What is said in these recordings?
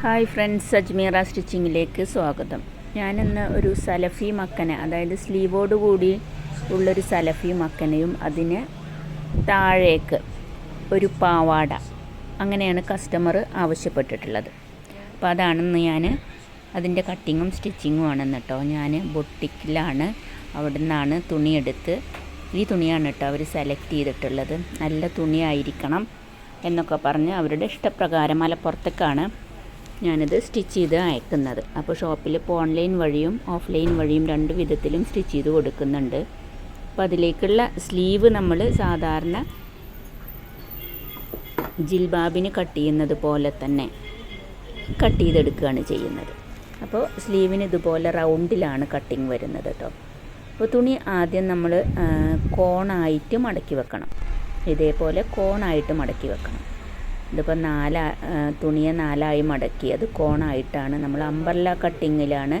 Hi friends Ajmera സ്റ്റിച്ചിങ്ങിലേക്ക് സ്വാഗതം. ഞാനിന്ന് ഒരു സലഫി മക്കന അതായത് സ്ലീവോട് കൂടി ഉള്ളൊരു സലഫി മക്കനയും അതിന് താഴേക്ക് ഒരു പാവാട അങ്ങനെയാണ് കസ്റ്റമർ ആവശ്യപ്പെട്ടിട്ടുള്ളത്. അപ്പോൾ അതാണെന്ന് ഞാൻ അതിന്റെ കട്ടിങ്ങും സ്റ്റിച്ചിങ്ങും ആണെന്ന് കേട്ടോ. ഞാൻ ബൊട്ടിക്കിലാണ് അവിടെ നിന്നാണ് തുണിയെടുത്ത് ഈ തുണിയാണ് കേട്ടോ അവർ സെലക്ട് ചെയ്തിട്ടുള്ളത്. നല്ല തുണിയായിരിക്കണം എന്നൊക്കെ പറഞ്ഞ് അവരുടെ ഇഷ്ടപ്രകാരം മലപ്പുറത്തേക്കാണ് ഞാനിത് സ്റ്റിച്ച് ചെയ്ത് അയക്കുന്നത്. അപ്പോൾ ഷോപ്പിൽ ഇപ്പോൾ ഓൺലൈൻ വഴിയും ഓഫ്ലൈൻ വഴിയും രണ്ട് വിധത്തിലും സ്റ്റിച്ച് ചെയ്ത് കൊടുക്കുന്നുണ്ട്. അപ്പോൾ അതിലേക്കുള്ള സ്ലീവ് നമ്മൾ സാധാരണ ജിൽബാബിന് കട്ട് ചെയ്യുന്നത് പോലെ തന്നെ കട്ട് ചെയ്തെടുക്കുകയാണ് ചെയ്യുന്നത്. അപ്പോൾ സ്ലീവിന് ഇതുപോലെ റൗണ്ടിലാണ് കട്ടിങ് വരുന്നത് കേട്ടോ അപ്പോൾ തുണി ആദ്യം നമ്മൾ കോണായിട്ട് മടക്കി വെക്കണം. ഇതേപോലെ കോണായിട്ട് മടക്കി വെക്കണം. ഇതിപ്പോൾ നാല തുണിയെ നാലായി മടക്കി. അത് കോണായിട്ടാണ്. നമ്മൾ അമ്പർല കട്ടിങ്ങിലാണ്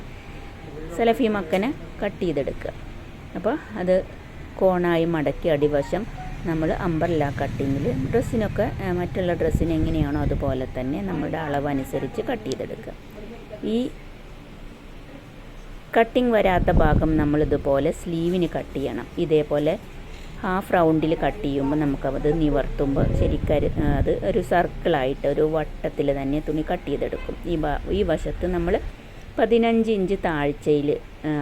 സെലഫി മക്കനെ കട്ട് ചെയ്തെടുക്കുക. അപ്പോൾ അത് കോണായി മടക്കി അടിവശം നമ്മൾ അമ്പർല കട്ടിങ്ങിൽ ഡ്രസ്സിനൊക്കെ മറ്റുള്ള ഡ്രസ്സിന് എങ്ങനെയാണോ അതുപോലെ തന്നെ നമ്മുടെ അളവനുസരിച്ച് കട്ട് ചെയ്തെടുക്കുക. ഈ കട്ടിങ് വരാത്ത ഭാഗം നമ്മളിതുപോലെ സ്ലീവിന് കട്ട് ചെയ്യണം. ഇതേപോലെ ഹാഫ് റൗണ്ടിൽ കട്ട് ചെയ്യുമ്പോൾ നമുക്കത് നിവർത്തുമ്പോൾ ശരിക്കും അത് ഒരു സർക്കിളായിട്ട് ഒരു വട്ടത്തിൽ തന്നെ തുണി കട്ട് ചെയ്തെടുക്കും. ഈ ഈ വശത്ത് നമ്മൾ പതിനഞ്ച് ഇഞ്ച് താഴ്ചയിൽ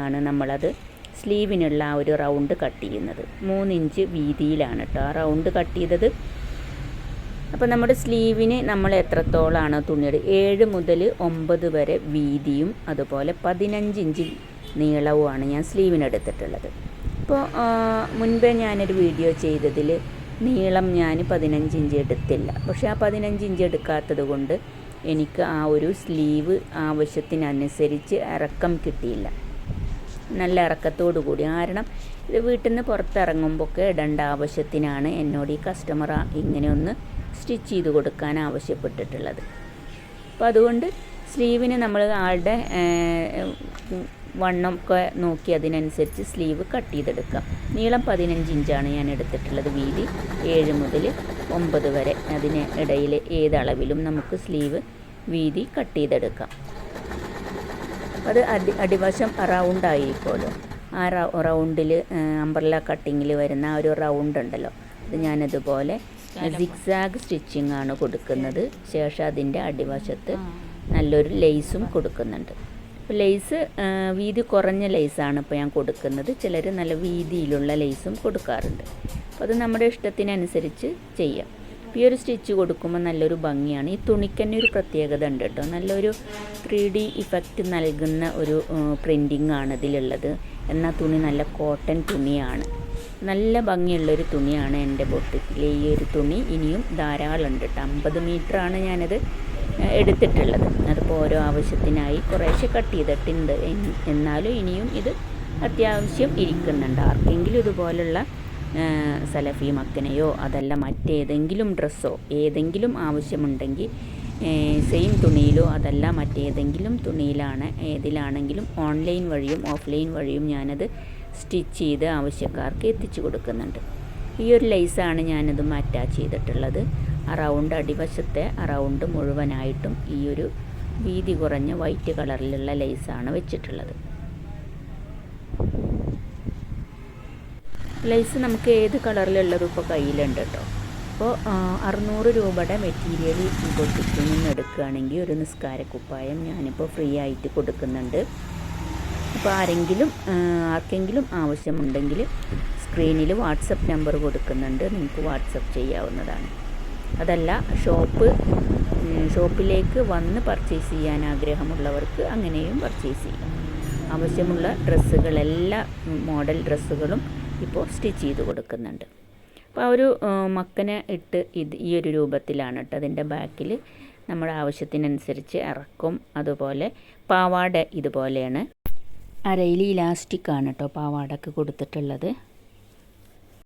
ആണ് നമ്മളത് സ്ലീവിനുള്ള ആ ഒരു റൗണ്ട് കട്ട് ചെയ്യുന്നത്. മൂന്നിഞ്ച് വീതിയിലാണ് കേട്ടോ ആ റൗണ്ട് കട്ട് ചെയ്തത്. അപ്പോൾ നമ്മുടെ സ്ലീവിന് നമ്മൾ എത്രത്തോളാണോ തുണിയുടെ ഏഴ് മുതൽ ഒമ്പത് വരെ വീതിയും അതുപോലെ പതിനഞ്ച് ഇഞ്ച് നീളവുമാണ് ഞാൻ സ്ലീവിന് ഇപ്പോൾ മുൻപേ ഞാനൊരു വീഡിയോ ചെയ്തതിൽ നീളം ഞാൻ പതിനഞ്ച് ഇഞ്ച് എടുത്തില്ല. പക്ഷേ ആ പതിനഞ്ച് ഇഞ്ച് എടുക്കാത്തത് കൊണ്ട് എനിക്ക് ആ ഒരു സ്ലീവ് ആവശ്യത്തിനനുസരിച്ച് ഇറക്കം കിട്ടിയില്ല. നല്ല ഇറക്കത്തോടു കൂടി. കാരണം ഇത് വീട്ടിൽ നിന്ന് പുറത്തിറങ്ങുമ്പോഴൊക്കെ ഇടേണ്ട ആവശ്യത്തിനാണ് എന്നോട് ഈ കസ്റ്റമർ ഇങ്ങനെയൊന്ന് സ്റ്റിച്ച് ചെയ്ത് കൊടുക്കാൻ ആവശ്യപ്പെട്ടിട്ടുള്ളത്. അപ്പോൾ അതുകൊണ്ട് സ്ലീവിന് നമ്മൾ ആളുടെ വണ്ണം ഒക്കെ നോക്കി അതിനനുസരിച്ച് സ്ലീവ് കട്ട് ചെയ്തെടുക്കാം. നീളം പതിനഞ്ച് ഇഞ്ചാണ് ഞാൻ എടുത്തിട്ടുള്ളത്. വീതി ഏഴ് മുതൽ ഒമ്പത് വരെ. അതിന് ഇടയിൽ ഏതളവിലും നമുക്ക് സ്ലീവ് വീതി കട്ട് ചെയ്തെടുക്കാം. അത് അടി അടിവശം റൗണ്ട് ആയിരിക്കുമല്ലോ ആ റൗണ്ടിൽ അമ്പർല കട്ടിങ്ങിൽ വരുന്ന ആ ഒരു റൗണ്ട് ഉണ്ടല്ലോ. അത് ഞാനതുപോലെ സിക്സാഗ് സ്റ്റിച്ചിങ് ആണ് കൊടുക്കുന്നത്. ശേഷം അതിന്റെ അടിവശത്ത് നല്ലൊരു ലേസും കൊടുക്കുന്നുണ്ട്. ലേസ് വീതി കുറഞ്ഞ ലേസാണ് ഇപ്പോൾ ഞാൻ കൊടുക്കുന്നത്. ചിലർ നല്ല വീതിയിലുള്ള ലേസും കൊടുക്കാറുണ്ട്. അപ്പോൾ അത് നമ്മുടെ ഇഷ്ടത്തിനനുസരിച്ച് ചെയ്യാം. ഈ ഒരു സ്റ്റിച്ച് കൊടുക്കുമ്പോൾ നല്ലൊരു ഭംഗിയാണ്. ഈ തുണിക്ക് തന്നെ ഒരു പ്രത്യേകത ഉണ്ട് കേട്ടോ. നല്ലൊരു ത്രീ ഡി ഇഫക്റ്റ് നൽകുന്ന ഒരു പ്രിന്റിങ് ആണ് ഇതിലുള്ളത്. എന്നാൽ തുണി നല്ല കോട്ടൺ തുണിയാണ്. നല്ല ഭംഗിയുള്ളൊരു തുണിയാണ് എന്റെ ബൊട്ടിക്കിലെ ഈ ഒരു തുണി ഇനിയും ധാരാളം ഉണ്ട് കേട്ടോ. അമ്പത് മീറ്ററാണ് ഞാനത് എടുത്തിട്ടുള്ളത്. അതിപ്പോൾ ഓരോ ആവശ്യത്തിനായി കുറേശ്ശെ കട്ട് ചെയ്തിട്ടുണ്ട്. എന്നാലും ഇനിയും ഇത് അത്യാവശ്യം ഇരിക്കുന്നുണ്ട്. ആർക്കെങ്കിലും ഇതുപോലുള്ള സലഫി മക്കനെയോ അതല്ല മറ്റേതെങ്കിലും ഡ്രസ്സോ ഏതെങ്കിലും ആവശ്യമുണ്ടെങ്കിൽ സെയിം തുണിയിലോ അതല്ല മറ്റേതെങ്കിലും തുണിയിലാണ് ഏതിലാണെങ്കിലും ഓൺലൈൻ വഴിയും ഓഫ്ലൈൻ വഴിയും ഞാനത് സ്റ്റിച്ച് ചെയ്ത് ആവശ്യക്കാർക്ക് എത്തിച്ചു കൊടുക്കുന്നുണ്ട്. ഈ ഒരു ലൈസാണ് ഞാനതും അറ്റാച്ച് ചെയ്തിട്ടുള്ളത്. ആ റൗണ്ട് അടിവശത്തെ ആ റൗണ്ട് മുഴുവനായിട്ടും ഈ ഒരു വീതി കുറഞ്ഞ വൈറ്റ് കളറിലുള്ള ലേസാണ് വെച്ചിട്ടുള്ളത്. ലേസ് നമുക്ക് ഏത് കളറിലുള്ളതും ഇപ്പോൾ കയ്യിലുണ്ട് കേട്ടോ. അപ്പോൾ അറുന്നൂറ് രൂപയുടെ മെറ്റീരിയൽ ബൊട്ടിക്കിൽ നിന്ന് എടുക്കുകയാണെങ്കിൽ ഒരു നിസ്കാരക്കുപ്പായം ഞാനിപ്പോൾ ഫ്രീ ആയിട്ട് കൊടുക്കുന്നുണ്ട്. അപ്പോൾ ആരെങ്കിലും ആർക്കെങ്കിലും ആവശ്യമുണ്ടെങ്കിൽ സ്ക്രീനിൽ വാട്സപ്പ് നമ്പർ കൊടുക്കുന്നുണ്ട്. നിങ്ങൾക്ക് വാട്സപ്പ് ചെയ്യാവുന്നതാണ്. അതല്ല ഷോപ്പ് ഷോപ്പിലേക്ക് വന്ന് പർച്ചേസ് ചെയ്യാൻ ആഗ്രഹമുള്ളവർക്ക് അങ്ങനെയും പർച്ചേസ് ചെയ്യാം. ആവശ്യമുള്ള ഡ്രസ്സുകൾ എല്ലാ മോഡൽ ഡ്രസ്സുകളും ഇപ്പോൾ സ്റ്റിച്ച് ചെയ്ത് കൊടുക്കുന്നുണ്ട്. അപ്പോൾ ആ ഒരു മക്കനെ ഇട്ട് ഇത് ഈ ഒരു രൂപത്തിലാണ് കേട്ടോ അതിന്റെ ബാക്കിൽ നമ്മുടെ ആവശ്യത്തിനനുസരിച്ച് ഇറക്കും. അതുപോലെ പാവാട ഇതുപോലെയാണ്. അരയിൽ ഇലാസ്റ്റിക് ആണ് കേട്ടോ പാവാടക്ക് കൊടുത്തിട്ടുള്ളത്.